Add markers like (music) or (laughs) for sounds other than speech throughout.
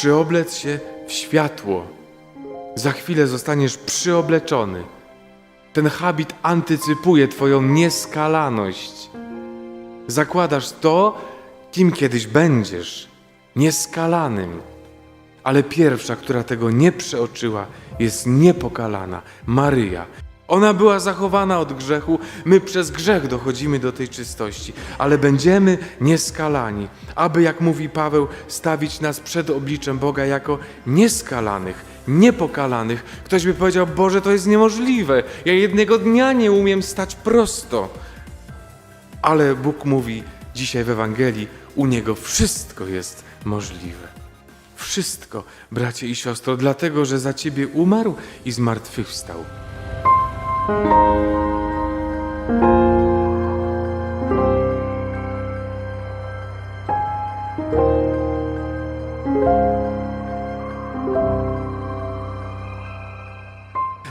Przyoblec się w światło. Za chwilę zostaniesz przyobleczony. Ten habit antycypuje Twoją nieskalaność. Zakładasz to, kim kiedyś będziesz, nieskalanym. Ale pierwsza, która tego nie przeoczyła, jest niepokalana Maryja. Ona była zachowana od grzechu, my przez grzech dochodzimy do tej czystości, ale będziemy nieskalani, aby, jak mówi Paweł, stawić nas przed obliczem Boga jako nieskalanych, niepokalanych. Ktoś by powiedział: Boże, to jest niemożliwe, ja jednego dnia nie umiem stać prosto. Ale Bóg mówi dzisiaj w Ewangelii: U Niego wszystko jest możliwe. Wszystko, bracie i siostro, dlatego, że za ciebie umarł i zmartwychwstał.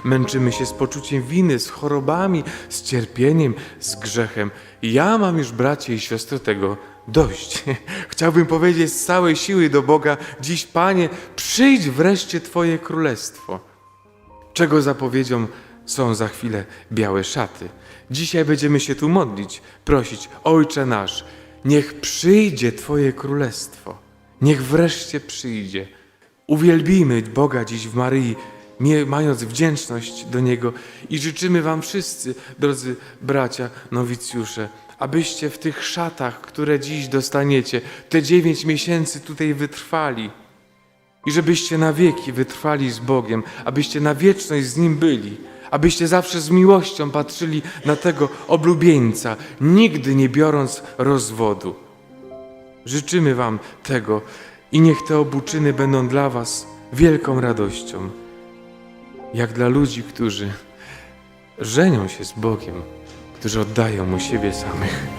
Męczymy się z poczuciem winy, z chorobami, z cierpieniem, z grzechem. Ja mam już, bracie i siostry, tego dość. (laughs) Chciałbym powiedzieć z całej siły do Boga dziś, Panie, przyjdź wreszcie Twoje królestwo. Czego zapowiedzią są za chwilę białe szaty. Dzisiaj będziemy się tu modlić, prosić, Ojcze nasz, niech przyjdzie Twoje królestwo. Niech wreszcie przyjdzie. Uwielbimy Boga dziś w Maryi, mając wdzięczność do Niego. I życzymy Wam wszyscy, drodzy bracia, nowicjusze, abyście w tych szatach, które dziś dostaniecie, te dziewięć miesięcy tutaj wytrwali. I żebyście na wieki wytrwali z Bogiem, abyście na wieczność z Nim byli, abyście zawsze z miłością patrzyli na tego oblubieńca, nigdy nie biorąc rozwodu. Życzymy Wam tego i niech te obuczyny będą dla Was wielką radością, jak dla ludzi, którzy żenią się z Bogiem, którzy oddają Mu siebie samych.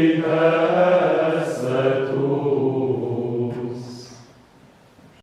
in heaven.